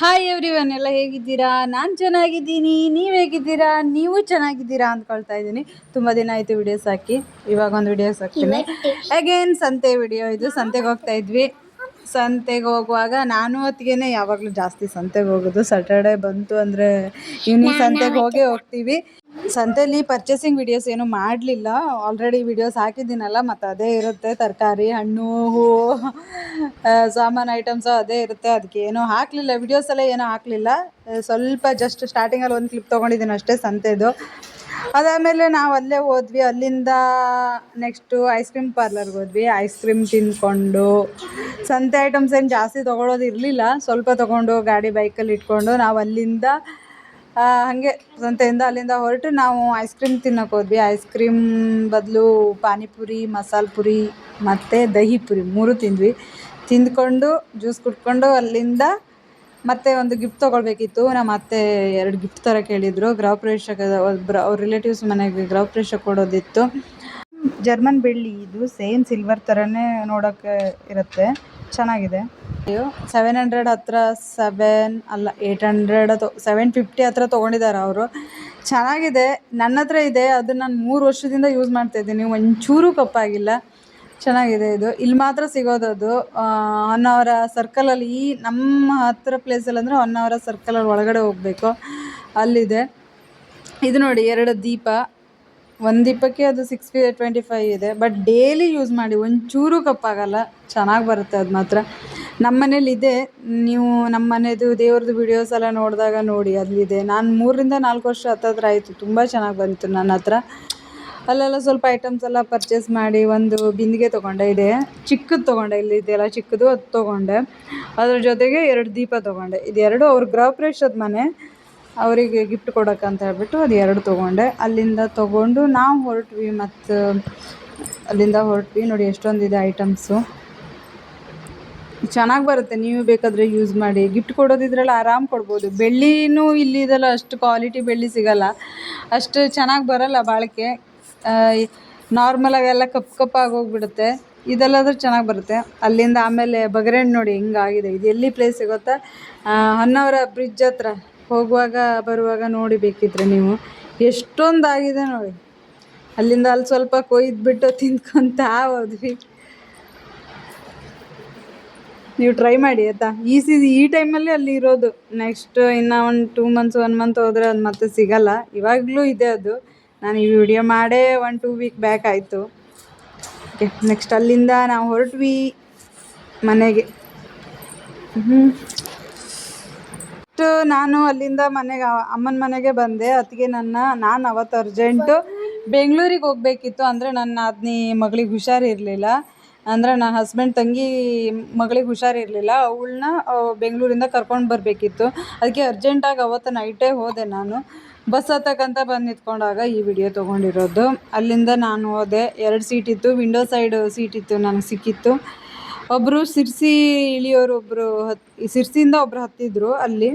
Hi every one ಎಲ್ಲ ಹೇಗಿದ್ದೀರಾ? ನಾನು ಚೆನ್ನಾಗಿದ್ದೀನಿ ನೀವು ಹೇಗಿದ್ದೀರಾ? ನೀವು ಚೆನ್ನಾಗಿದ್ದೀರಾ ಅಂದ್ಕೊಳ್ತಾ ಇದ್ದೀನಿ. ತುಂಬ ದಿನ ಆಯಿತು ವಿಡಿಯೋಸ್ ಹಾಕಿ ಇವಾಗ ಒಂದು ವಿಡಿಯೋಸ್ ಹಾಕ್ತೀನಿ ಅಗೇನ್ ಸಂತೆ ವಿಡಿಯೋ ಇದು ಸಂತೆಗೆ ಹೋಗ್ತಾ ಇದ್ವಿ. ಸಂತೆಗೆ ಹೋಗುವಾಗ ನಾನು ಹೊತ್ತಿಗೆನೆ ಯಾವಾಗಲೂ ಜಾಸ್ತಿ ಸಂತೆಗೆ ಹೋಗೋದು. ಸ್ಯಾಟರ್ಡೆ ಬಂತು ಅಂದರೆ ಈವ್ನಿಂಗ್ ಸಂತೆಗೆ ಹೋಗೇ ಹೋಗ್ತೀವಿ. ಸಂತೆಯಲ್ಲಿ ಪರ್ಚೇಸಿಂಗ್ ವಿಡಿಯೋಸ್ ಏನು ಮಾಡಲಿಲ್ಲ. ಆಲ್ರೆಡಿ ವಿಡಿಯೋಸ್ ಹಾಕಿದ್ದೀನಲ್ಲ ಮತ್ತು ಅದೇ ಇರುತ್ತೆ. ತರಕಾರಿ ಹಣ್ಣು ಹೂವು ಸಾಮಾನು ಐಟಮ್ಸು ಅದೇ ಇರುತ್ತೆ. ಅದಕ್ಕೆ ಏನೂ ಹಾಕಲಿಲ್ಲ. ವಿಡಿಯೋಸ್ ಎಲ್ಲ ಏನೂ ಹಾಕಲಿಲ್ಲ. ಸ್ವಲ್ಪ ಜಸ್ಟ್ ಸ್ಟಾರ್ಟಿಂಗಲ್ಲಿ ಒಂದು ಕ್ಲಿಪ್ ತೊಗೊಂಡಿದ್ದೀನಿ ಅಷ್ಟೇ ಸಂತೆದು. ಅದಾದಮೇಲೆ ನಾವು ಅಲ್ಲೇ ಹೋದ್ವಿ. ಅಲ್ಲಿಂದ ನೆಕ್ಸ್ಟು ಐಸ್ ಕ್ರೀಮ್ ಪಾರ್ಲರ್ಗೆ ಹೋದ್ವಿ. ಐಸ್ ಕ್ರೀಮ್ ತಿಂದ್ಕೊಂಡು ಸಂತೆ ಐಟಮ್ಸ್ ಏನು ಜಾಸ್ತಿ ತೊಗೊಳೋದು ಇರಲಿಲ್ಲ. ಸ್ವಲ್ಪ ತೊಗೊಂಡು ಗಾಡಿ ಬೈಕಲ್ಲಿ ಇಟ್ಕೊಂಡು ನಾವು ಅಲ್ಲಿಂದ ಹಾಗೆ ಸಂತೆಯಿಂದ ಅಲ್ಲಿಂದ ಹೊರಟು ನಾವು ಐಸ್ ಕ್ರೀಮ್ ತಿನ್ನೋಕೆ ಹೋದ್ವಿ. ಐಸ್ ಕ್ರೀಮ್ ಬದಲು ಪಾನಿಪುರಿ, ಮಸಾಲೆ ಪುರಿ ಮತ್ತು ದಹಿ ಪುರಿ ಮೂರು ತಿಂದ್ವಿ. ತಿಂದ್ಕೊಂಡು ಜ್ಯೂಸ್ ಕುಟ್ಕೊಂಡು ಅಲ್ಲಿಂದ ಮತ್ತೆ ಒಂದು ಗಿಫ್ಟ್ ತೊಗೊಳ್ಬೇಕಿತ್ತು. ನಮ್ಮ ಅತ್ತೆ ಎರಡು ಗಿಫ್ಟ್ ಥರ ಕೇಳಿದರು. ಗೃಹ ಪ್ರವೇಶಕ್ಕೆ ಅವ್ರ ರಿಲೇಟಿವ್ಸ್ ಮನೆಗೆ ಗೃಹ ಪ್ರವೇಶ ಕೊಡೋದಿತ್ತು. ಜರ್ಮನ್ ಬೆಳ್ಳಿ ಇದು ಸೇಮ್ ಸಿಲ್ವರ್ ಥರನೇ ನೋಡೋಕ್ಕೆ ಇರುತ್ತೆ. ಚೆನ್ನಾಗಿದೆ. ಸೆವೆನ್ ಹಂಡ್ರೆಡ್ ಹತ್ರ ಸೆವೆನ್ ಅಲ್ಲ ಏಯ್ಟ್ ಹಂಡ್ರೆಡ್ ಸೆವೆನ್ ಫಿಫ್ಟಿ ಹತ್ರ ತೊಗೊಂಡಿದ್ದಾರೆ ಅವರು. ಚೆನ್ನಾಗಿದೆ. ನನ್ನ ಹತ್ರ ಇದೆ. ಅದು ನಾನು ಮೂರು ವರ್ಷದಿಂದ ಯೂಸ್ ಮಾಡ್ತಾ ಇದ್ದೀನಿ. ಒಂಚೂರು ಕಪ್ಪಾಗಿಲ್ಲ. ಚೆನ್ನಾಗಿದೆ ಇದು. ಇಲ್ಲಿ ಮಾತ್ರ ಸಿಗೋದು ಅದು ಹೊನ್ನಾವರ ಸರ್ಕಲಲ್ಲಿ ಈ ನಮ್ಮ ಹತ್ತಿರ ಪ್ಲೇಸಲ್ಲಿ ಅಂದರೆ ಹೊನ್ನಾವರ ಸರ್ಕಲಲ್ಲಿ ಒಳಗಡೆ ಹೋಗಬೇಕು. ಅಲ್ಲಿದೆ. ಇದು ನೋಡಿ ಎರಡು ದೀಪ. ಒಂದು ದೀಪಕ್ಕೆ ಅದು ಸಿಕ್ಸ್ ಫಿ ಟ್ವೆಂಟಿ ಫೈವ್ ಇದೆ. ಬಟ್ ಡೈಲಿ ಯೂಸ್ ಮಾಡಿ, ಒಂಚೂರು ಕಪ್ಪಾಗಲ್ಲ, ಚೆನ್ನಾಗಿ ಬರುತ್ತೆ ಅದು ಮಾತ್ರ. ನಮ್ಮ ಮನೇಲಿ ಇದೆ. ನೀವು ನಮ್ಮ ಮನೆಯದು ದೇವ್ರದ್ದು ವಿಡಿಯೋಸ್ ಎಲ್ಲ ನೋಡಿದಾಗ ನೋಡಿ ಅಲ್ಲಿದೆ. ನಾನು ಮೂರರಿಂದ ನಾಲ್ಕು ವರ್ಷ ಹತ್ತತ್ರ ಆಯಿತು. ತುಂಬ ಚೆನ್ನಾಗಿ ಬಂತು ನನ್ನ ಹತ್ರ ಅಲ್ಲೆಲ್ಲ ಸ್ವಲ್ಪ ಐಟಮ್ಸ್ ಎಲ್ಲ ಪರ್ಚೇಸ್ ಮಾಡಿ ಒಂದು ಬಿಂದಿಗೆ ತೊಗೊಂಡೆ, ಇದೆ ಚಿಕ್ಕದು ತೊಗೊಂಡೆ, ಇಲ್ಲಿ ಇದೆಯಲ್ಲ ಚಿಕ್ಕದು ಅದು ತೊಗೊಂಡೆ. ಅದ್ರ ಜೊತೆಗೆ ಎರಡು ದೀಪ ತೊಗೊಂಡೆ. ಇದೆರಡು ಅವ್ರ ಗೃಹ ಪ್ರವೇಶದ ಮನೆ, ಅವರಿಗೆ ಗಿಫ್ಟ್ ಕೊಡೋಕ್ಕಂತ ಹೇಳ್ಬಿಟ್ಟು ಅದು ಎರಡು ತೊಗೊಂಡೆ. ಅಲ್ಲಿಂದ ತೊಗೊಂಡು ನಾವು ಹೊರಟ್ವಿ ಮತ್ತು, ಅಲ್ಲಿಂದ ಹೊರಟ್ವಿ ನೋಡಿ ಎಷ್ಟೊಂದಿದೆ ಐಟಮ್ಸು ಚೆನ್ನಾಗಿ ಬರುತ್ತೆ, ನೀವು ಬೇಕಾದರೆ ಯೂಸ್ ಮಾಡಿ. ಗಿಫ್ಟ್ ಕೊಡೋದಿದ್ರಲ್ಲ ಆರಾಮ್ ಕೊಡ್ಬೋದು. ಬೆಳ್ಳಿನೂ ಇಲ್ಲಿ ಇದೆಲ್ಲ ಅಷ್ಟು ಕ್ವಾಲಿಟಿ ಬೆಳ್ಳಿ ಸಿಗಲ್ಲ. ಅಷ್ಟು ಚೆನ್ನಾಗಿ ಬರಲ್ಲ ಬಾಳಿಕೆ. ನಾರ್ಮಲಾಗೆಲ್ಲ ಕಪ್ಪು ಕಪ್ಪಾಗಿ ಹೋಗ್ಬಿಡುತ್ತೆ. ಇದೆಲ್ಲಾದರೂ ಚೆನ್ನಾಗಿ ಬರುತ್ತೆ. ಅಲ್ಲಿಂದ ಆಮೇಲೆ ಬಗರೇಣ್ ನೋಡಿ ಹಿಂಗಾಗಿದೆ. ಇದು ಎಲ್ಲಿ ಪ್ಲೇಸ್ ಗೊತ್ತಾ? ಹೊನ್ನಾವರ ಬ್ರಿಡ್ಜ್ ಹತ್ರ. ಹೋಗುವಾಗ, ಬರುವಾಗ ನೋಡಿ ಬೇಕಿದ್ರೆ ನೀವು. ಎಷ್ಟೊಂದು ಆಗಿದೆ ನೋಡಿ. ಅಲ್ಲಿಂದ ಅಲ್ಲಿ ಸ್ವಲ್ಪ ಕೊಯ್ದುಬಿಟ್ಟು ತಿನ್ಕೊಂತ ಹೋದ್ವಿ. ನೀವು ಟ್ರೈ ಮಾಡಿ, ಆಯ್ತಾ? ಈ ಸೀಸ್ ಈ ಟೈಮಲ್ಲಿ ಅಲ್ಲಿ ಇರೋದು. ನೆಕ್ಸ್ಟ್ ಇನ್ನು ಒಂದು ಟೂ ಮಂತ್ಸ್ ಒನ್ ಮಂತ್ ಹೋದರೆ ಅದು ಮತ್ತೆ ಸಿಗಲ್ಲ. ಇವಾಗಲೂ ಇದೆ ಅದು. ನಾನು ಈ ವಿಡಿಯೋ ಮಾಡೇ ಒನ್ ಟೂ ವೀಕ್ ಬ್ಯಾಕ್ ಆಯಿತು. ಓಕೆ ನೆಕ್ಸ್ಟ್ ಅಲ್ಲಿಂದ ನಾವು ಹೊರಟ್ವಿ ಮನೆಗೆ. ಹ್ಞೂ ನಾನು ಅಲ್ಲಿಂದ ಮನೆಗೆ ಅಮ್ಮನ ಮನೆಗೆ ಬಂದೆ. ಅದಕ್ಕೆ ನನ್ನ ನಾನು ಅವತ್ತು ಅರ್ಜೆಂಟು ಬೆಂಗಳೂರಿಗೆ ಹೋಗಬೇಕಿತ್ತು ಅಂದರೆ ನನ್ನ ಅದ್ನಿ ಮಗಳಿಗೆ ಹುಷಾರಿರಲಿಲ್ಲ ಅಂದರೆ ನನ್ನ ಹಸ್ಬೆಂಡ್ ತಂಗಿ ಮಗಳಿಗೆ ಹುಷಾರಿರಲಿಲ್ಲ ಅವಳನ್ನ ಬೆಂಗಳೂರಿಂದ ಕರ್ಕೊಂಡು ಬರಬೇಕಿತ್ತು. ಅದಕ್ಕೆ ಅರ್ಜೆಂಟಾಗಿ ಅವತ್ತು ನೈಟೇ ಹೋದೆ ನಾನು. ಬಸ್ ಹತ್ತಕ್ಕಂತ ಬಂದು ನಿಂತ್ಕೊಂಡಾಗ ಈ ವಿಡಿಯೋ ತೊಗೊಂಡಿರೋದು. ಅಲ್ಲಿಂದ ನಾನು ಹೋದೆ, ಎರಡು ಸೀಟ್ ಇತ್ತು ವಿಂಡೋ ಸೈಡ್ ಸೀಟ್ ಇತ್ತು ನನಗೆ ಸಿಕ್ಕಿತ್ತು. ಒಬ್ಬರು ಸಿರ್ಸಿ ಇಳಿಯೋರು ಒಬ್ಬರು ಹತ್ ಸಿರ್ಸಿಯಿಂದ ಒಬ್ಬರು ಹತ್ತಿದ್ರು ಅಲ್ಲಿ.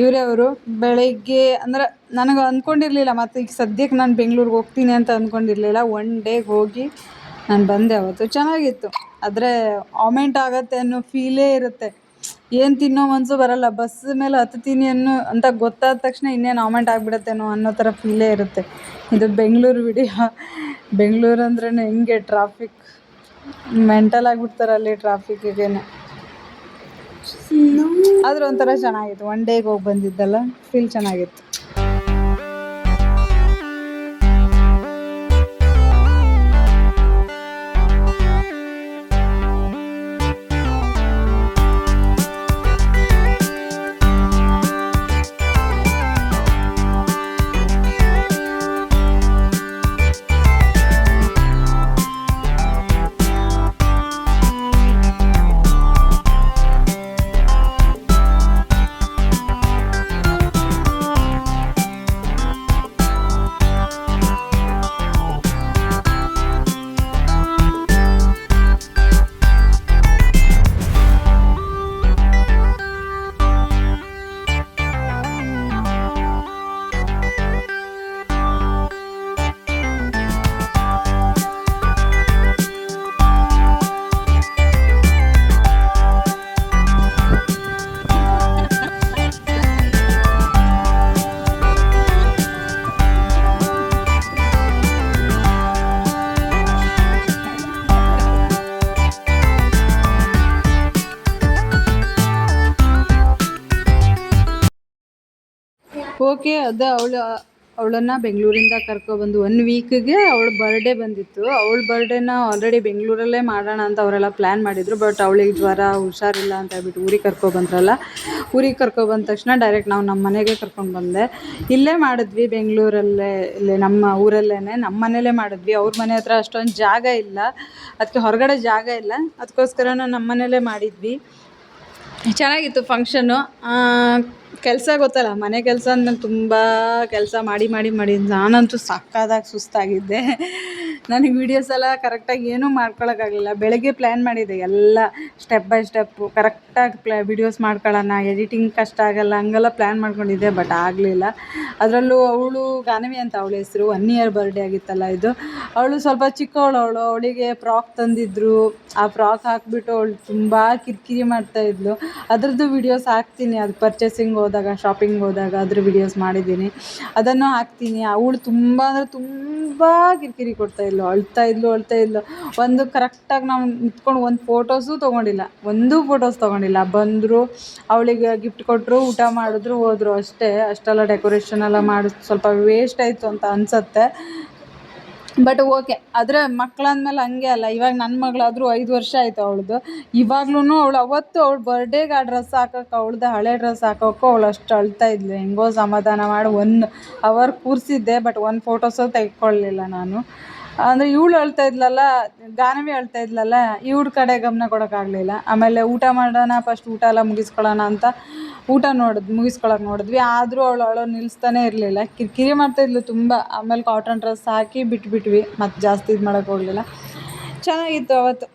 ಇವರೇ ಅವರು, ಬೆಳಗ್ಗೆ, ಅಂದ್ರೆ ನನಗೆ ಅಂದ್ಕೊಂಡಿರಲಿಲ್ಲ ಮತ್ತು ಈಗ ಸದ್ಯಕ್ಕೆ ನಾನು ಬೆಂಗಳೂರಿಗೆ ಹೋಗ್ತೀನಿ ಅಂತ ಅಂದ್ಕೊಂಡಿರಲಿಲ್ಲ ಒನ್ ಡೇಗೆ ಹೋಗಿ ನಾನು ಬಂದೆ ಅವತ್ತು. ಚೆನ್ನಾಗಿತ್ತು. ಆದರೆ ಆಮೆಂಟ್ ಆಗತ್ತೆ ಅನ್ನೋ ಫೀಲೇ ಇರುತ್ತೆ. ಏನು ತಿನ್ನೋ ಮನಸ್ಸು ಬರಲ್ಲ. ಬಸ್ ಮೇಲೆ ಹತ್ತುತ್ತೀನಿ ಅನ್ನೋ ಅಂತ ಗೊತ್ತಾದ ತಕ್ಷಣ ಇನ್ನೇನು ಆಮೆಂಟ್ ಆಗಿಬಿಡತ್ತೇನೋ ಅನ್ನೋ ಥರ ಫೀಲೇ ಇರುತ್ತೆ. ಇದು ಬೆಂಗಳೂರು ವಿಡಿಯೋ ಬೆಂಗಳೂರು ಅಂದ್ರೂ ಹೆಂಗೆ ಟ್ರಾಫಿಕ್ ಮೆಂಟಲ್ ಆಗಿಬಿಡ್ತಾರೆ ಅಲ್ಲಿ ಟ್ರಾಫಿಕ್ಕಿಗೇನೆ ಆದರೂ ಒಂಥರ ಚೆನ್ನಾಗಿತ್ತು. ಒನ್ ಡೇಗೆ ಹೋಗಿ ಬಂದಿದ್ದಲ್ಲ. ಫೀಲ್ ಚೆನ್ನಾಗಿತ್ತು. ಓಕೆ ಅದು ಅವಳು, ಅವಳನ್ನು ಬೆಂಗಳೂರಿಂದ ಕರ್ಕೊಬಂದು ಒನ್ ವೀಕಿಗೆ ಅವಳ ಬರ್ಡೇ ಬಂದಿತ್ತು. ಅವಳ ಬರ್ಡೇನ ಆಲ್ರೆಡಿ ಬೆಂಗಳೂರಲ್ಲೇ ಮಾಡೋಣ ಅಂತ ಅವರೆಲ್ಲ ಪ್ಲ್ಯಾನ್ ಮಾಡಿದರು ಬಟ್ ಅವಳಿಗೆ ಜ್ವರ ಹುಷಾರಿಲ್ಲ ಅಂತ ಹೇಳ್ಬಿಟ್ಟು ಊರಿಗೆ ಕರ್ಕೊಬಂದ್ರಲ್ಲ. ಊರಿಗೆ ಕರ್ಕೊಬಂದ ತಕ್ಷಣ ಡೈರೆಕ್ಟ್ ನಾವು ನಮ್ಮ ಮನೆಗೆ ಕರ್ಕೊಂಡು ಬಂದೆ. ಇಲ್ಲೇ ಮಾಡಿದ್ವಿ ಬೆಂಗಳೂರಲ್ಲೇ, ಇಲ್ಲೇ ನಮ್ಮ ಊರಲ್ಲೇ ನಮ್ಮ ಮನೇಲೇ ಮಾಡಿದ್ವಿ. ಅವ್ರ ಮನೆ ಹತ್ರ ಅಷ್ಟೊಂದು ಜಾಗ ಇಲ್ಲ. ಅದಕ್ಕೆ ಹೊರಗಡೆ ಜಾಗ ಇಲ್ಲ. ಅದಕ್ಕೋಸ್ಕರ ನಮ್ಮ ಮನೇಲೇ ಮಾಡಿದ್ವಿ. ಚೆನ್ನಾಗಿತ್ತು ಫಂಕ್ಷನ್ನು ಕೆಲಸ ಗೊತ್ತಲ್ಲ, ಮನೆ ಕೆಲಸ ನಾನು ತುಂಬ ಕೆಲಸ ಮಾಡಿ ಮಾಡಿ ಮಾಡಿ, ನಾನಂತೂ ಸಕ್ಕತ್ತಾಗಿ ಸುಸ್ತಾಗಿದ್ದೆ. ನನಗೆ ವೀಡಿಯೋಸ್ ಎಲ್ಲ ಕರೆಕ್ಟಾಗಿ ಏನೂ ಮಾಡ್ಕೊಳಕ್ಕಾಗಲಿಲ್ಲ. ಬೆಳಗ್ಗೆ ಪ್ಲ್ಯಾನ್ ಮಾಡಿದೆ ಎಲ್ಲ ಸ್ಟೆಪ್ ಬೈ ಸ್ಟೆಪ್ಪು ಕರೆಕ್ಟಾಗಿ ಪ್ಲಾ ವಿಡಿಯೋಸ್ ಮಾಡ್ಕೊಳ್ಳೋಣ ಎಡಿಟಿಂಗ್ ಕಷ್ಟ ಆಗಲ್ಲ, ಹಂಗೆಲ್ಲ ಪ್ಲ್ಯಾನ್ ಮಾಡ್ಕೊಂಡಿದ್ದೆ ಬಟ್ ಆಗಲಿಲ್ಲ. ಅದರಲ್ಲೂ ಅವಳು ಗಾನವಿ ಅಂತ ಅವಳ ಹೆಸರು ಒನ್ ಇಯರ್ ಬರ್ಡೇ ಆಗಿತ್ತಲ್ಲ ಇದು. ಅವಳು ಸ್ವಲ್ಪ ಚಿಕ್ಕವಳು ಅವಳು ಅವಳಿಗೆ ಫ್ರಾಕ್ ತಂದಿದ್ರು. ಆ ಫ್ರಾಕ್ ಹಾಕಿಬಿಟ್ಟು ಅವಳು ತುಂಬ ಕಿರಿಕಿರಿ ಮಾಡ್ತಾಯಿದ್ಲು ಅದ್ರದ್ದು ವೀಡಿಯೋಸ್ ಹಾಕ್ತೀನಿ, ಅದು ಪರ್ಚೇಸಿಂಗ್ ಹೋದಾಗ ಶಾಪಿಂಗ್ ಹೋದಾಗ ಅದ್ರ ವಿಡಿಯೋಸ್ ಮಾಡಿದ್ದೀನಿ. ಅದನ್ನು ಹಾಕ್ತೀನಿ. ಅವಳು ತುಂಬ ಅಂದರೆ ತುಂಬ ಕಿರಿಕಿರಿ ಕೊಡ್ತಾಯಿದ್ಲು ಅಳ್ತಾ ಇದ್ಲು ಅಳ್ತಾ ಇದ್ಲು. ಒಂದು ಕರೆಕ್ಟಾಗಿ ನಾವು ನಿಂತ್ಕೊಂಡು ಒಂದು ಫೋಟೋಸು ತೊಗೊಂಡಿಲ್ಲ. ಒಂದೂ ಫೋಟೋಸ್ ತೊಗೊಂಡಿಲ್ಲ. ಬಂದರು, ಅವಳಿಗೆ ಗಿಫ್ಟ್ ಕೊಟ್ಟರು ಊಟ ಮಾಡಿದ್ರು, ಹೋದರು ಅಷ್ಟೇ. ಅಷ್ಟೆಲ್ಲ ಡೆಕೋರೇಷನ್ ಎಲ್ಲ ಮಾಡಿ ಸ್ವಲ್ಪ ವೇಸ್ಟ್ ಆಯಿತು ಅಂತ ಅನಿಸತ್ತೆ. ಬಟ್ ಓಕೆ ಆದರೆ ಮಕ್ಳಂದ್ಮೇಲೆ ಹಂಗೆ ಅಲ್ಲ. ಇವಾಗ ನನ್ನ ಮಗಳಾದರೂ ಐದು ವರ್ಷ ಆಯಿತು ಅವಳದು. ಇವಾಗ್ಲೂ ಅವಳು ಅವತ್ತು ಅವಳು ಬರ್ಡೇಗೆ ಆ ಡ್ರೆಸ್ ಹಾಕೋಕೆ, ಅವಳದು ಹಳೆ ಡ್ರೆಸ್ ಹಾಕೋಕ್ಕೂ ಅವಳು ಅಷ್ಟು ಅಳ್ತಾ ಇದ್ಲು. ಹೆಂಗೋ ಸಮಾಧಾನ ಮಾಡಿ ಒನ್ ಅವರ್ ಕೂರಿಸಿದ್ದೆ ಬಟ್ ಒಂದು ಫೋಟೋಸು ತೆಗೆದುಕೊಳ್ಳಲಿಲ್ಲ ನಾನು. ಅಂದರೆ ಇವಳು ಅಳ್ತಾ ಇದ್ಲಲ್ಲ, ಗಾನವಿ ಅಳ್ತಾ ಇದ್ಲಲ್ಲ, ಇವ್ಳ ಕಡೆ ಗಮನ ಕೊಡೋಕ್ಕಾಗಲಿಲ್ಲ ಆಮೇಲೆ ಊಟ ಮಾಡೋಣ ಫಸ್ಟ್ ಊಟ ಎಲ್ಲ ಮುಗಿಸ್ಕೊಳ್ಳೋಣ ಅಂತ ಊಟ ನೋಡಿದ್ ಮುಗಿಸ್ಕೊಳಕ್ಕೆ ನೋಡಿದ್ವಿ. ಆದರೂ ಅವಳು ನಿಲ್ಸ್ತಾನೆ ನಿಲ್ಲಿಸ್ತಾನೇ ಇರಲಿಲ್ಲ ಕಿರಿಕಿರಿ ಮಾಡ್ತಾಯಿದ್ಲು ತುಂಬ. ಆಮೇಲೆ ಕಾಟನ್ ಡ್ರೆಸ್ ಹಾಕಿ ಬಿಟ್ಬಿಟ್ವಿ. ಮತ್ತು ಜಾಸ್ತಿ ಇದು ಮಾಡೋಕ್ಕೆ ಹೋಗಲಿಲ್ಲ. ಚೆನ್ನಾಗಿತ್ತು ಅವತ್ತು.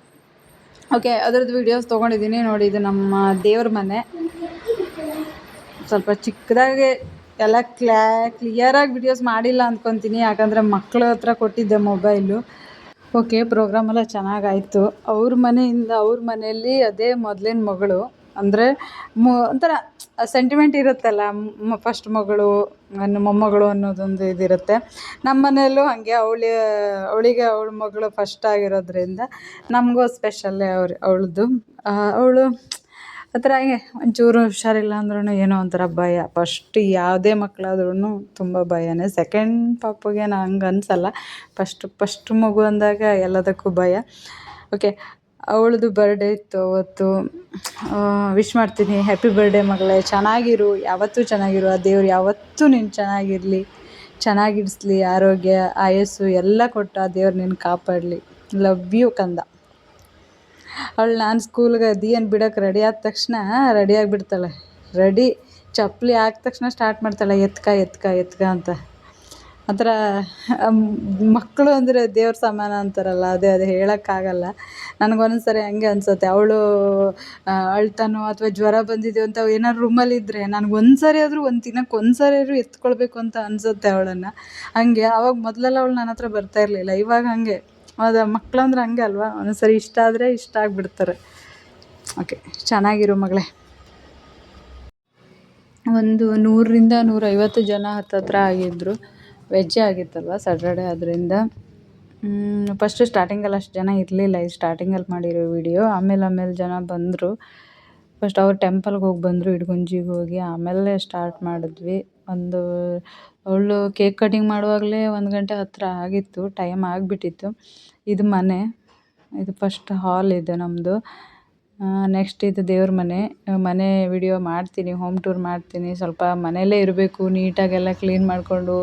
ಓಕೆ, ಅದ್ರದ್ದು ವೀಡಿಯೋಸ್ ತೊಗೊಂಡಿದ್ದೀನಿ ನೋಡಿ, ಇದು ನಮ್ಮ ದೇವ್ರ ಮನೆ. ಸ್ವಲ್ಪ ಚಿಕ್ಕದಾಗೆ ಎಲ್ಲ ಕ್ಲ್ಯಾ ಕ್ಲಿಯರಾಗಿ ವಿಡಿಯೋಸ್ ಮಾಡಿಲ್ಲ ಅಂದ್ಕೊತೀನಿ ಯಾಕಂದರೆ ಮಕ್ಕಳ ಹತ್ರ ಕೊಟ್ಟಿದ್ದೆ ಮೊಬೈಲು ಓಕೆ ಪ್ರೋಗ್ರಾಮ್ ಎಲ್ಲ ಚೆನ್ನಾಗಾಯಿತು ಅವ್ರ ಮನೆಯಿಂದ ಅವ್ರ ಮನೆಯಲ್ಲಿ ಅದೇ ಮೊದಲಿನ ಮಗಳು. ಅಂದರೆ ಮು, ಒಂಥರ ಸೆಂಟಿಮೆಂಟ್ ಇರುತ್ತಲ್ಲ ಫಸ್ಟ್ ಮಗಳು ನನ್ನ ಮೊಮ್ಮಗಳು ಅನ್ನೋದೊಂದು ಇದಿರುತ್ತೆ. ನಮ್ಮ ಮನೆಯಲ್ಲೂ ಹಾಗೆ, ಅವಳ, ಅವಳಿಗೆ ಅವಳ ಮಗಳು ಫಸ್ಟ್ ಆಗಿರೋದ್ರಿಂದ ನಮಗೂ ಸ್ಪೆಷಲ್ಲೇ ಅವ್ರು ಅವಳದ್ದು ಅವಳು ಆ ಥರ ಹಾಗೆ ಒಂಚೂರು ಹುಷಾರಿಲ್ಲ ಅಂದ್ರೂ ಏನೋ ಒಂಥರ ಭಯ. ಫಸ್ಟ್ ಯಾವುದೇ ಮಕ್ಕಳಾದ್ರೂ ತುಂಬ ಭಯನೇ. ಸೆಕೆಂಡ್ ಪಾಪುಗೇನು ಹಂಗೆ ಅನಿಸಲ್ಲ. ಫಸ್ಟ್ ಫಸ್ಟ್ ಮಗು ಅಂದಾಗ ಎಲ್ಲದಕ್ಕೂ ಭಯ. ಓಕೆ ಅವಳದು ಬರ್ಡೇ ಇತ್ತು ಅವತ್ತು. ವಿಶ್ ಮಾಡ್ತೀನಿ. ಹ್ಯಾಪಿ ಬರ್ಡೇ ಮಗಳೇ. ಚೆನ್ನಾಗಿರು. ಯಾವತ್ತೂ ಚೆನ್ನಾಗಿರು. ಆ ದೇವ್ರು ಯಾವತ್ತೂ ನೀನು ಚೆನ್ನಾಗಿರಲಿ. ಚೆನ್ನಾಗಿಡಿಸ್ಲಿ. ಆರೋಗ್ಯ, ಆಯಸ್ಸು ಎಲ್ಲ ಕೊಟ್ಟು ಆ ದೇವ್ರು ನಿನ್ನ ಕಾಪಾಡಲಿ. ಲವ್ ಯು ಕಂದ. ಅವಳು ನಾನು ಸ್ಕೂಲ್ಗೆ ದಿಯನ್ ಬಿಡೋಕೆ ರೆಡಿ ಆದ ತಕ್ಷಣ ರೆಡಿ ಆಗಿಬಿಡ್ತಾಳೆ. ರೆಡಿ ಚಪ್ಪಲಿ ಹಾಕಿದ ತಕ್ಷಣ ಸ್ಟಾರ್ಟ್ ಮಾಡ್ತಾಳೆ. ಎತ್ಕ ಎತ್ಕ ಎತ್ಕ ಅಂತ. ಒಂಥರ ಮಕ್ಕಳು ಅಂದರೆ ದೇವ್ರ ಸಮಾನ ಅಂತಾರಲ್ಲ, ಅದೇ, ಅದು ಹೇಳೋಕ್ಕಾಗಲ್ಲ. ನನಗೊಂದ್ಸರಿ ಹಂಗೆ ಅನಿಸುತ್ತೆ. ಅವಳು ಅಳ್ತಾನೋ ಅಥವಾ ಜ್ವರ ಬಂದಿದೆಯೋ ಅಂತ ಏನಾದ್ರು ರೂಮಲ್ಲಿದ್ದರೆ ನನ್ಗೆ ಒಂದು ಸರಿ ಆದರೂ ಒಂದು ದಿನಕ್ಕೆ ಒಂದ್ಸರಿ ಆದರೂ ಎತ್ಕೊಳ್ಬೇಕು ಅಂತ ಅನಿಸುತ್ತೆ ಅವಳನ್ನು. ಹಂಗೆ ಆವಾಗ ಮೊದಲೆಲ್ಲ ಅವಳು ನನ್ನ ಹತ್ರ ಬರ್ತಾ ಇರಲಿಲ್ಲ. ಇವಾಗ ಹಾಗೆ. ಅದು ಮಕ್ಕಳಂದ್ರೆ ಹಂಗೆ ಅಲ್ವಾ? ಒಂದೊಂದು ಇಷ್ಟ ಆದರೆ ಇಷ್ಟ ಆಗಿಬಿಡ್ತಾರೆ. ಓಕೆ, ಚೆನ್ನಾಗಿರು ಮಗಳೇ. ಒಂದು ನೂರರಿಂದ ನೂರೈವತ್ತು ಜನ ಹತ್ತತ್ರ ಆಗಿದ್ದರು ವೆಜ್ಜೇ ಆಗಿತ್ತಲ್ವ ಸ್ಯಾಟರ್ಡೇ ಆದ್ದರಿಂದ ಫಸ್ಟು ಸ್ಟಾರ್ಟಿಂಗಲ್ಲಿ ಅಷ್ಟು ಜನ ಇರಲಿಲ್ಲ, ಈ ಸ್ಟಾರ್ಟಿಂಗಲ್ಲಿ ಮಾಡಿರೋ ವಿಡಿಯೋ ಆಮೇಲೆ ಆಮೇಲೆ ಜನ ಬಂದರು. ಫಸ್ಟ್ ಅವ್ರು ಟೆಂಪಲ್ಗೆ ಹೋಗಿ ಬಂದರು, ಇಡಗುಂಜಿಗೆ ಹೋಗಿ. ಆಮೇಲೆ ಸ್ಟಾರ್ಟ್ ಮಾಡಿದ್ವಿ. ಒಂದು ಅವಳು ಕೇಕ್ ಕಟಿಂಗ್ ಮಾಡುವಾಗಲೇ ಒಂದು ಗಂಟೆ ಹತ್ತಿರ ಆಗಿತ್ತು ಟೈಮ್ ಆಗಿಬಿಟ್ಟಿತ್ತು. ಇದು ಮನೆ, ಇದು ಫಸ್ಟ್ ಹಾಲ್ ಇದೆ ನಮ್ಮದು ನೆಕ್ಸ್ಟ್ ಇದು ದೇವ್ರ ಮನೆ. ಮನೆ ವಿಡಿಯೋ ಮಾಡ್ತೀನಿ ಹೋಮ್ ಟೂರ್ ಮಾಡ್ತೀನಿ. ಸ್ವಲ್ಪ ಮನೆಯಲ್ಲೇ ಇರಬೇಕು, ನೀಟಾಗೆಲ್ಲ ಕ್ಲೀನ್ ಮಾಡಿಕೊಂಡು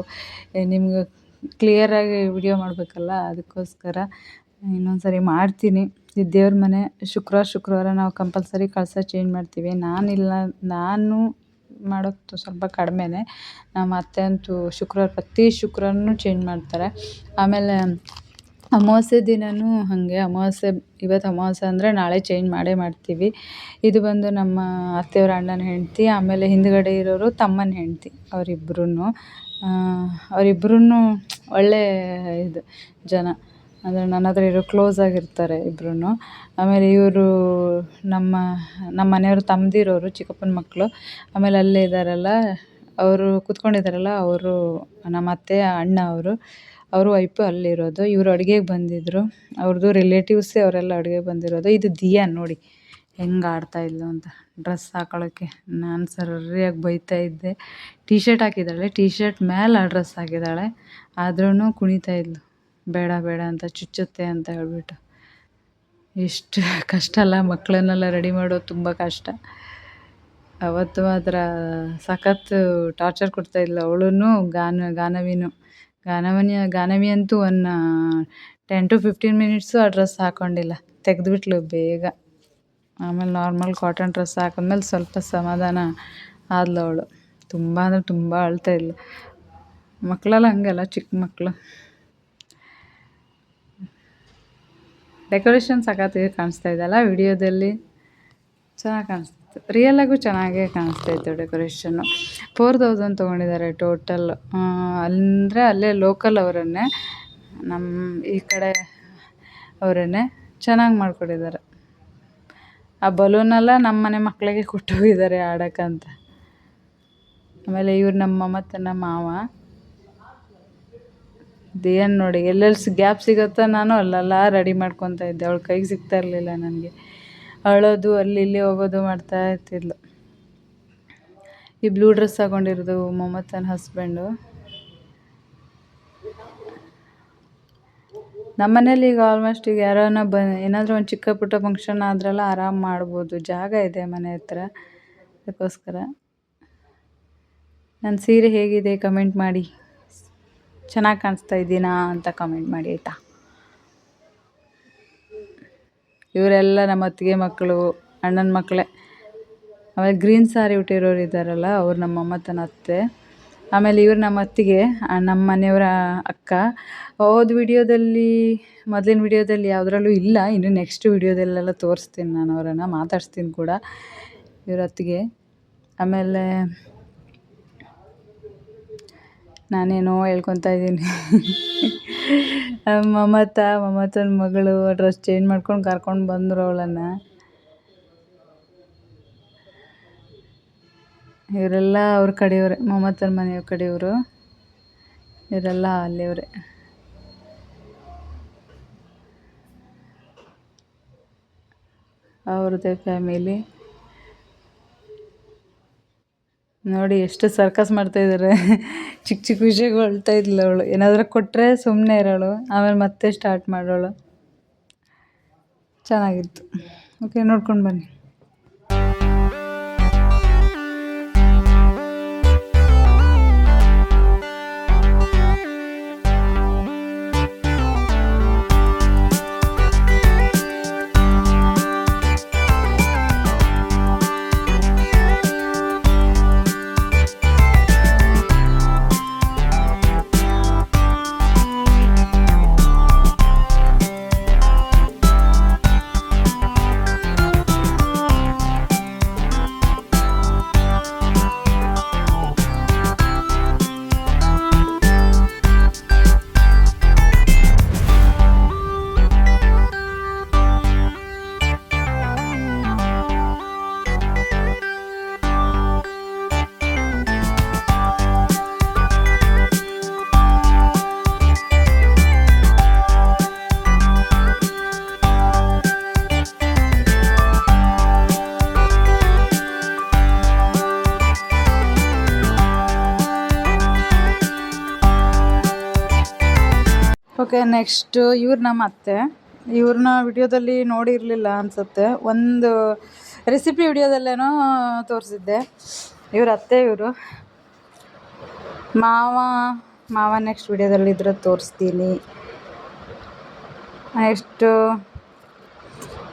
ನಿಮ್ಗೆ ಕ್ಲಿಯರಾಗಿ ವಿಡಿಯೋ ಮಾಡಬೇಕಲ್ಲ, ಅದಕ್ಕೋಸ್ಕರ ಇನ್ನೊಂದು ಸರಿ ಮಾಡ್ತೀನಿ. ಇದು ದೇವ್ರ ಮನೆ ಶುಕ್ರವಾರ ಶುಕ್ರವಾರ ನಾವು ಕಂಪಲ್ಸರಿ ಕಳಸ ಚೇಂಜ್ ಮಾಡ್ತೀವಿ. ನಾನಿಲ್ಲ, ನಾನು ಮಾಡೋದು ಸ್ವಲ್ಪ ಕಡಿಮೆನೇ. ನಮ್ಮ ಅತ್ತೆ ಅಂತೂ ಶುಕ್ರವಾರ, ಪ್ರತಿ ಶುಕ್ರವಾರನೂ ಚೇಂಜ್ ಮಾಡ್ತಾರೆ. ಆಮೇಲೆ ಅಮಾವಾಸ್ಯೆ ದಿನವೂ ಹಾಗೆ. ಅಮಾವಾಸ್ಯೆ, ಇವತ್ತು ಅಮಾವಾಸ್ಯೆ ಅಂದರೆ ನಾಳೆ ಚೇಂಜ್ ಮಾಡೇ ಮಾಡ್ತೀವಿ. ಇದು ಬಂದು ನಮ್ಮ ಅತ್ತೆಯವ್ರ ಅಣ್ಣನ ಹೆಂಡತಿ, ಆಮೇಲೆ ಹಿಂದುಗಡೆ ಇರೋರು ತಮ್ಮನ ಹೆಂಡತಿ ಅವರಿಬ್ರೂ ಅವರಿಬ್ರೂ ಒಳ್ಳೆ ಇದು ಜನ. ಅಂದರೆ ನನ್ನ ಹತ್ರ ಇರೋ ಕ್ಲೋಸ್ ಆಗಿರ್ತಾರೆ ಇಬ್ರೂ ಆಮೇಲೆ ಇವರು ನಮ್ಮ ನಮ್ಮ ಮನೆಯವರು ತಮ್ಮದಿರೋರು ಚಿಕ್ಕಪ್ಪನ ಮಕ್ಕಳು ಆಮೇಲೆ ಅಲ್ಲೇ ಇದ್ದಾರಲ್ಲ ಅವರು ಕೂತ್ಕೊಂಡಿದ್ದಾರಲ್ಲ ಅವರು ನಮ್ಮ ಅತ್ತೆ, ಅಣ್ಣ ಅವರು. ಅವರು ವೈಫು ಅಲ್ಲಿರೋದು. ಇವರು ಅಡುಗೆಗೆ ಬಂದಿದ್ದರು ಅವ್ರದ್ದು ರಿಲೇಟಿವ್ಸೇ ಅವರೆಲ್ಲ ಅಡುಗೆಗೆ ಬಂದಿರೋದು. ಇದು ದಿಯಾ ನೋಡಿ. ಹೆಂಗೆ ಆಡ್ತಾ ಇದ್ಲು ಅಂತ. ಡ್ರೆಸ್ ಹಾಕೊಳ್ಳೋಕ್ಕೆ ನಾನು ಸರಿಯಾಗಿ ಬೈತಾ ಇದ್ದೆ. ಟೀ ಶರ್ಟ್ ಹಾಕಿದ್ದಾಳೆ. ಟೀ ಶರ್ಟ್ ಮೇಲೆ ಆ ಡ್ರೆಸ್ ಹಾಕಿದ್ದಾಳೆ. ಆದ್ರೂ ಕುಣಿತಾ ಇದ್ಲು. ಬೇಡ ಬೇಡ ಅಂತ ಚುಚ್ಚುತ್ತೆ ಅಂತ ಹೇಳ್ಬಿಟ್ಟು. ಎಷ್ಟು ಕಷ್ಟ ಅಲ್ಲ. ಮಕ್ಕಳನ್ನೆಲ್ಲ ರೆಡಿ ಮಾಡೋದು ತುಂಬ ಕಷ್ಟ. ಅವತ್ತು ಮಾತ್ರ ಸಖತ್ತು ಟಾರ್ಚರ್ ಕೊಡ್ತಾ ಇದ್ಲು. ಅವಳೂ ಗಾನ, ಗಾನವಿನು. ಗಾನವನಿ ಗಾನವಿ ಅಂತೂ one ten to fifteen minutes ಆ ಡ್ರೆಸ್ ಹಾಕ್ಕೊಂಡಿಲ್ಲ ತೆಗೆದುಬಿಟ್ಲು ಬೇಗ. ಆಮೇಲೆ ನಾರ್ಮಲ್ ಕಾಟನ್ ಡ್ರೆಸ್ ಹಾಕಿದ್ಮೇಲೆ ಸ್ವಲ್ಪ ಸಮಾಧಾನ ಆದ್ಲು ಅವಳು. ತುಂಬ ಅಂದರೆ ತುಂಬ ಅಳ್ತಾ ಇದ್ಳು ಮಕ್ಕಳೆಲ್ಲ ಹಂಗಲ್ಲ ಚಿಕ್ಕ ಮಕ್ಕಳು ಡೆಕೋರೇಷನ್ ಸಖತ್ತಾಗಿ ಕಾಣಿಸ್ತಾ ಇದ್ದಲ್ಲ ವಿಡಿಯೋದಲ್ಲಿ? ಚೆನ್ನಾಗಿ ಕಾಣಿಸ್ತಿತ್ತು ರಿಯಲಾಗೂ ಚೆನ್ನಾಗೇ ಕಾಣಿಸ್ತಾ ಇತ್ತು ಡೆಕೋರೇಷನ್ನು ಫೋರ್ ತೌಸಂಡ್ ತೊಗೊಂಡಿದ್ದಾರೆ ಟೋಟಲ್ ಅಂದರೆ ಅಲ್ಲೇ ಲೋಕಲ್ ಅವರನ್ನೇ ನಮ್ಮ ಈ ಕಡೆ ಅವರನ್ನೇ ಚೆನ್ನಾಗಿ ಮಾಡಿಕೊಟ್ಟಿದ್ದಾರೆ. ಆ ಬಲೂನೆಲ್ಲ ನಮ್ಮ ಮನೆ ಮಕ್ಕಳಿಗೆ ಕೊಟ್ಟು ಹೋಗಿದ್ದಾರೆ ಆಡೋಕ್ಕಂತ. ಆಮೇಲೆ ಇವ್ರು ನಮ್ಮ ಮಮತನ ಮಾವ. ದೇನ್ ನೋಡಿ, ಎಲ್ಲೆಲ್ಲಿ ಗ್ಯಾಪ್ ಸಿಗುತ್ತೋ ನಾನು ಅಲ್ಲೆಲ್ಲ ರೆಡಿ ಮಾಡ್ಕೊತಾ ಇದ್ದೆ. ಅವಳ ಕೈಗೆ ಸಿಗ್ತಾ ಇರಲಿಲ್ಲ ನನಗೆ. ಅಳೋದು, ಅಲ್ಲಿ ಇಲ್ಲಿ ಹೋಗೋದು ಮಾಡ್ತಾ ಇರ್ತಿದ್ಲು. ಈ ಬ್ಲೂ ಡ್ರೆಸ್ ಹಾಕೊಂಡಿರೋದು ಮೊಮ್ಮತ್ತನ ಹಸ್ಬೆಂಡು ನಮ್ಮ ಮನೇಲಿ ಈಗ ಆಲ್ಮೋಸ್ಟ್ ಈಗ ಯಾರನ್ನ ಬ, ಏನಾದರೂ ಒಂದು ಚಿಕ್ಕ ಪುಟ್ಟ ಫಂಕ್ಷನ್ ಆದ್ರೆಲ್ಲ ಆರಾಮ್ ಮಾಡ್ಬೋದು. ಜಾಗ ಇದೆ ಮನೆ ಹತ್ರ. ಅದಕ್ಕೋಸ್ಕರ. ನನ್ನ ಸೀರೆ ಹೇಗಿದೆ? ಕಮೆಂಟ್ ಮಾಡಿ. ಚೆನ್ನಾಗಿ ಕಾಣಿಸ್ತಾ ಇದ್ದೀನಾ ಅಂತ ಕಮೆಂಟ್ ಮಾಡಿ, ಆಯಿತಾ? ಇವರೆಲ್ಲ ನಮ್ಮ ಅತ್ತಿಗೆ ಮಕ್ಕಳು, ಅಣ್ಣನ ಮಕ್ಕಳೇ. ಆಮೇಲೆ ಗ್ರೀನ್ ಸಾರಿ ಉಟ್ಟಿರೋರು ಇದ್ದಾರಲ್ಲ, ಅವ್ರು ನಮ್ಮ ಮಮತನ ಅತ್ತೆ. ಆಮೇಲೆ ಇವ್ರು ನಮ್ಮ ಅತ್ತಿಗೆ ನಮ್ಮ ಮನೆಯವರ ಅಕ್ಕ. ಹೋದ ವಿಡಿಯೋದಲ್ಲಿ, ಮೊದಲಿನ ವಿಡಿಯೋದಲ್ಲಿ ಯಾವುದ್ರಲ್ಲೂ ಇಲ್ಲ, ಇನ್ನು ನೆಕ್ಸ್ಟ್ ವಿಡಿಯೋದಲ್ಲೆಲ್ಲ ತೋರಿಸ್ತೀನಿ ನಾನು ಅವರನ್ನು, ಮಾತಾಡ್ಸ್ತೀನಿ ಕೂಡ ಇವ್ರ ಅತ್ತಿಗೆ. ಆಮೇಲೆ ನಾನೇನೋ ಹೇಳ್ಕೊತಾ ಇದ್ದೀನಿ. ಮಮತ, ಮಮತನ ಮಗಳು ಡ್ರೆಸ್ ಚೇಂಜ್ ಮಾಡ್ಕೊಂಡು ಕರ್ಕೊಂಡು ಬಂದರು ಅವಳನ್ನ. ಇವರೆಲ್ಲ ಅವ್ರ ಕಡೆಯವ್ರೆ, ಮಮತನ ಮನೆಯವ್ರ ಕಡೆಯವರು. ಇವರೆಲ್ಲ ಅಲ್ಲಿಯವ್ರೆ ಅವ್ರದ್ದೇ ಫ್ಯಾಮಿಲಿ ನೋಡಿ, ಎಷ್ಟು ಸರ್ಕಸ್ ಮಾಡ್ತಾ ಇದ್ದಾರೆ ಚಿಕ್ಕ ಚಿಕ್ಕ ವಿಷಯಗಳು ಅಳ್ತಾ ಇದ್ಲು ಅವಳು. ಏನಾದರೂ ಕೊಟ್ಟರೆ ಸುಮ್ಮನೆ ಇರೋಳು. ಆಮೇಲೆ ಮತ್ತೆ ಸ್ಟಾರ್ಟ್ ಮಾಡೋಳು. ಚೆನ್ನಾಗಿತ್ತು. ಓಕೆ ನೋಡ್ಕೊಂಡು ಬನ್ನಿ. ಓಕೆ ನೆಕ್ಸ್ಟ್ ಇವ್ರು ನಮ್ಮ ಅತ್ತೆ. ಇವ್ರನ್ನ ವಿಡಿಯೋದಲ್ಲಿ ನೋಡಿರಲಿಲ್ಲ ಅನಿಸುತ್ತೆ. ಒಂದು ರೆಸಿಪಿ ವಿಡಿಯೋದಲ್ಲೇನೋ ತೋರಿಸಿದ್ದೆ. ಇವ್ರ ಅತ್ತೆ, ಇವರು. ಮಾವ ಮಾವ ನೆಕ್ಸ್ಟ್ ವಿಡಿಯೋದಲ್ಲಿ ಇದ್ರೆ ತೋರಿಸ್ತೀನಿ. ನೆಕ್ಸ್ಟು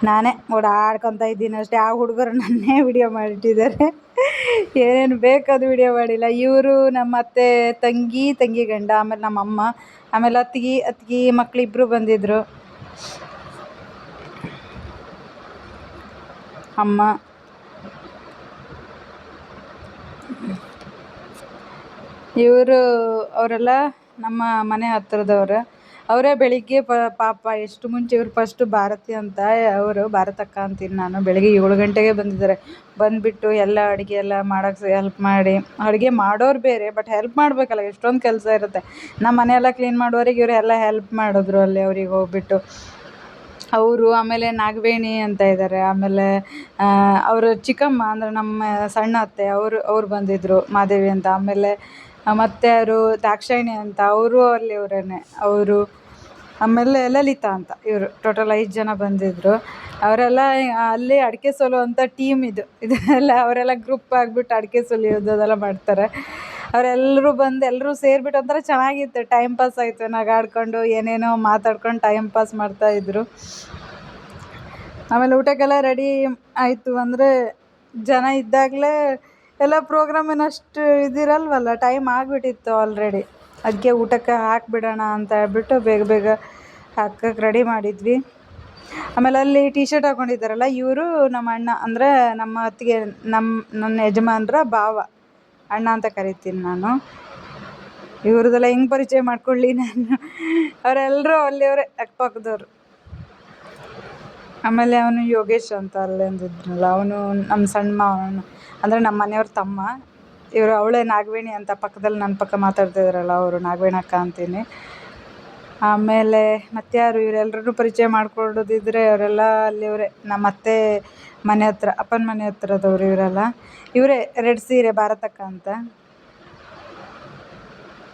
ನಾನೇ ಓಡಾಡ್ಕೊತ ಇದ್ದೀನಿ ಅಷ್ಟೇ. ಆ ಹುಡುಗರು ನನ್ನೇ ವಿಡಿಯೋ ಮಾಡಿಟ್ಟಿದ್ದಾರೆ. ಏನೇನು ಬೇಕದು ವಿಡಿಯೋ ಮಾಡಿಲ್ಲ. ಇವರು ನಮ್ಮ ಅತ್ತೆ, ತಂಗಿ ತಂಗಿ ಗಂಡ, ಆಮೇಲೆ ನಮ್ಮ ಅಮ್ಮ, ಆಮೇಲೆ ಅತ್ತಿಗೆ ಅತ್ತಿಗೆ ಮಕ್ಕಳಿಬ್ಬರು ಬಂದಿದ್ದರು ಅಮ್ಮ. ಇವರು ಅವರೆಲ್ಲ ನಮ್ಮ ಮನೆ ಹತ್ತಿರದವ್ರು ಅವರೇ ಬೆಳಿಗ್ಗೆ ಪ, ಪಾಪ ಎಷ್ಟು ಮುಂಚೆ ಇವ್ರು ಫಸ್ಟ್ ಭಾರತಿ ಅಂತ ಅವರು ಭಾರತಕ್ಕ ಅಂತೀನಿ ನಾನು ಬೆಳಗ್ಗೆ ಏಳು ಗಂಟೆಗೆ ಬಂದಿದ್ದಾರೆ. ಬಂದುಬಿಟ್ಟು ಎಲ್ಲ ಅಡುಗೆ ಎಲ್ಲ ಮಾಡೋಕ್ಕೆ ಹೆಲ್ಪ್ ಮಾಡಿ. ಅಡುಗೆ ಮಾಡೋರು ಬೇರೆ ಬಟ್ ಹೆಲ್ಪ್ ಮಾಡಬೇಕಲ್ಲ, ಎಷ್ಟೊಂದು ಕೆಲಸ ಇರುತ್ತೆ. ನಮ್ಮ ಮನೆಯೆಲ್ಲ ಕ್ಲೀನ್ ಮಾಡೋರಿಗೆ ಇವರೆಲ್ಲ ಹೆಲ್ಪ್ ಮಾಡಿದ್ರು ಅಲ್ಲಿ ಅವ್ರಿಗೆ ಹೋಗ್ಬಿಟ್ಟು. ಅವರು ಆಮೇಲೆ ನಾಗವೇಣಿ ಅಂತ ಇದ್ದಾರೆ. ಆಮೇಲೆ ಅವರು ಚಿಕ್ಕಮ್ಮ ಅಂದರೆ ನಮ್ಮ ಸಣ್ಣ ಅತ್ತೆ, ಅವರು, ಅವ್ರು ಬಂದಿದ್ದರು ಮಾದೇವಿ ಅಂತ. ಆಮೇಲೆ ಮತ್ತೆ ಯಾರು ದಾಕ್ಷಾಯಿಣಿ ಅಂತ, ಅವರು ಅಲ್ಲಿಯವರೇನೆ ಅವರು ಆಮೇಲೆ ಲಲಿತಾ ಅಂತ ಇವರು ಟೋಟಲ್ ಐದು ಜನ ಬಂದಿದ್ರು. ಅವರೆಲ್ಲ ಅಲ್ಲಿ ಅಡಿಕೆ ಸೋಲುವಂಥ ಟೀಮ್ ಇದು. ಇದೆಲ್ಲ ಅವರೆಲ್ಲ ಗ್ರೂಪ್ ಆಗಿಬಿಟ್ಟು ಅಡಿಕೆ ಸೊಲಿಯೋದು ಅದೆಲ್ಲ ಮಾಡ್ತಾರೆ. ಅವರೆಲ್ಲರೂ ಬಂದು ಎಲ್ಲರೂ ಸೇರಿಬಿಟ್ಟು ಒಂಥರ ಚೆನ್ನಾಗಿತ್ತು. ಟೈಮ್ ಪಾಸ್ ಆಯಿತು, ನಗಾಡ್ಕೊಂಡು ಏನೇನೋ ಮಾತಾಡ್ಕೊಂಡು ಟೈಮ್ ಪಾಸ್ ಮಾಡ್ತಾಯಿದ್ರು ಆಮೇಲೆ ಊಟಕ್ಕೆಲ್ಲ ರೆಡಿ ಆಯಿತು ಅಂದರೆ ಜನ ಇದ್ದಾಗಲೇ ಎಲ್ಲ ಪ್ರೋಗ್ರಾಮ್ ಏನಷ್ಟು ಇದಿರಲ್ವಲ್ಲ ಟೈಮ್ ಆಗಿಬಿಟ್ಟಿತ್ತು ಆಲ್ರೆಡಿ ಅದಕ್ಕೆ ಊಟಕ್ಕೆ ಹಾಕಿಬಿಡೋಣ ಅಂತ ಹೇಳ್ಬಿಟ್ಟು ಬೇಗ ಬೇಗ ಹಾಕಕ್ಕೆ ರೆಡಿ ಮಾಡಿದ್ವಿ. ಆಮೇಲೆ ಅಲ್ಲಿ ಟಿ ಶರ್ಟ್ ಹಾಕೊಂಡಿದ್ದಾರಲ್ಲ, ಇವರು ನಮ್ಮ ಅಣ್ಣ, ಅಂದರೆ ನಮ್ಮ ಅತ್ತಿಗೆ ನಮ್ಮ ನನ್ನ ಯಜಮಾನ್ರ ಭಾವ, ಅಣ್ಣ ಅಂತ ಕರಿತೀನಿ ನಾನು. ಇವ್ರದ್ದೆಲ್ಲ ಹೆಂಗೆ ಪರಿಚಯ ಮಾಡ್ಕೊಳ್ಳಿ ನಾನು. ಅವರೆಲ್ಲರೂ ಅಲ್ಲಿಯವರೇ ಅಕ್ಕಪಕ್ಕದವ್ರು. ಆಮೇಲೆ ಅವನು ಯೋಗೇಶ್ ಅಂತ ಅಲ್ಲೇ ಅಂದಿದ್ನಲ್ಲ ಅವನು ನಮ್ಮ ಸಣ್ಣ ಮಾವನು. ಅಂದರೆ ನಮ್ಮ ಮನೆಯವ್ರ ತಮ್ಮ, ಇವರು ಅವಳೇ ನಾಗವೇಣಿ ಅಂತ ಪಕ್ಕದಲ್ಲಿ ನನ್ನ ಪಕ್ಕ ಮಾತಾಡ್ತಿದ್ರಲ್ಲ ಅವರು ನಾಗವೇಣಿ ಅಕ್ಕ ಅಂತೀನಿ. ಆಮೇಲೆ ಮತ್ಯಾರು ಇವರೆಲ್ರನ್ನೂ ಪರಿಚಯ ಮಾಡ್ಕೊಳ್ಳೋದಿದ್ರೆ ಅವರೆಲ್ಲ ಅಲ್ಲಿಯವರೇ ನಮ್ಮ ಅತ್ತೆ ಮನೆ ಹತ್ರ, ಅಪ್ಪನ ಮನೆ ಹತ್ರದವ್ರು ಇವರೆಲ್ಲ. ಇವರೇ ರೆಡ್ ಸೀರೆ ಭಾರತಕ್ಕ ಅಂತ.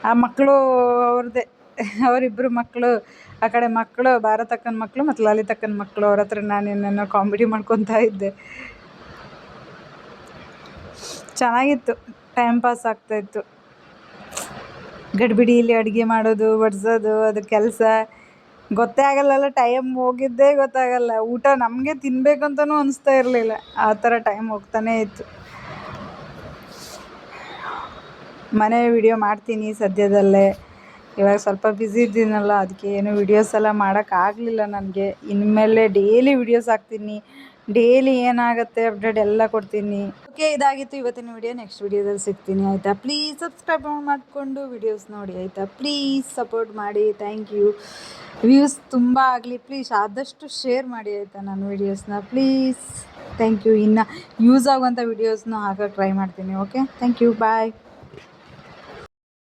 ಆ ಮಕ್ಕಳು ಅವ್ರದ್ದೇ ಅವರಿಬ್ಬರು ಮಕ್ಕಳು ಆ ಕಡೆ ಮಕ್ಕಳು ಭಾರತಕ್ಕನ ಮಕ್ಕಳು ಮತ್ತು ಲಲಿತಕ್ಕನ ಮಕ್ಕಳು ಅವ್ರ ಹತ್ರ ನಾನು ಏನೇನೋ ಕಾಮಿಡಿ ಮಾಡ್ಕೊತಾ ಇದ್ದೆ. ಚೆನ್ನಾಗಿತ್ತು. ಟೈಮ್ ಪಾಸ್ ಆಗ್ತಾಯಿತ್ತು ಗಡಿಬಿಡಿಯಲ್ಲಿ ಅಡುಗೆ ಮಾಡೋದು, ಬಡಿಸೋದು, ಅದು ಕೆಲಸ. ಗೊತ್ತೇ ಆಗಲ್ಲಲ್ಲ ಟೈಮ್ ಹೋಗಿದ್ದೇ ಗೊತ್ತಾಗಲ್ಲ. ಊಟ ನಮಗೆ ತಿನ್ನಬೇಕಂತನೂ ಅನಿಸ್ತಾ ಇರಲಿಲ್ಲ. ಆ ಥರ ಟೈಮ್ ಹೋಗ್ತಾನೇ ಇತ್ತು. ಮನೆ ವಿಡಿಯೋ ಮಾಡ್ತೀನಿ ಸದ್ಯದಲ್ಲೇ. ಇವಾಗ ಸ್ವಲ್ಪ ಬ್ಯುಸಿ ಇದ್ದೀನಲ್ಲ, ಅದಕ್ಕೆ ಏನು ವೀಡಿಯೋಸ್ ಎಲ್ಲ ಮಾಡೋಕ್ಕಾಗಲಿಲ್ಲ ನನಗೆ. ಇನ್ಮೇಲೆ ಡೈಲಿ ವೀಡಿಯೋಸ್ ಹಾಕ್ತೀನಿ ಡೈಲಿ ಏನಾಗುತ್ತೆ ಅಪ್ಡೇಟ್ ಎಲ್ಲ ಕೊಡ್ತೀನಿ. ಓಕೆ ಇದಾಗಿತ್ತು ಇವತ್ತಿನ ವಿಡಿಯೋ ನೆಕ್ಸ್ಟ್ ವಿಡಿಯೋದಲ್ಲಿ ಸಿಗ್ತೀನಿ, ಆಯಿತಾ? ಪ್ಲೀಸ್ ಸಬ್ಸ್ಕ್ರೈಬ್ ಮಾಡಿಕೊಂಡು ವಿಡಿಯೋಸ್ ನೋಡಿ, ಆಯಿತಾ? ಪ್ಲೀಸ್ ಸಪೋರ್ಟ್ ಮಾಡಿ ಥ್ಯಾಂಕ್ ಯು ವ್ಯೂಸ್ ತುಂಬ ಆಗಲಿ ಪ್ಲೀಸ್ ಆದಷ್ಟು ಶೇರ್ ಮಾಡಿ, ಆಯಿತಾ, ನನ್ನ ವೀಡಿಯೋಸ್ನ ಪ್ಲೀಸ್ ಥ್ಯಾಂಕ್ ಯು ಇನ್ನು ಯೂಸ್ ಆಗುವಂಥ ವೀಡಿಯೋಸ್ನ ಹಾಕೋಕ್ಕೆ ಟ್ರೈ ಮಾಡ್ತೀನಿ ಓಕೆ ಥ್ಯಾಂಕ್ ಯು ಬಾಯ್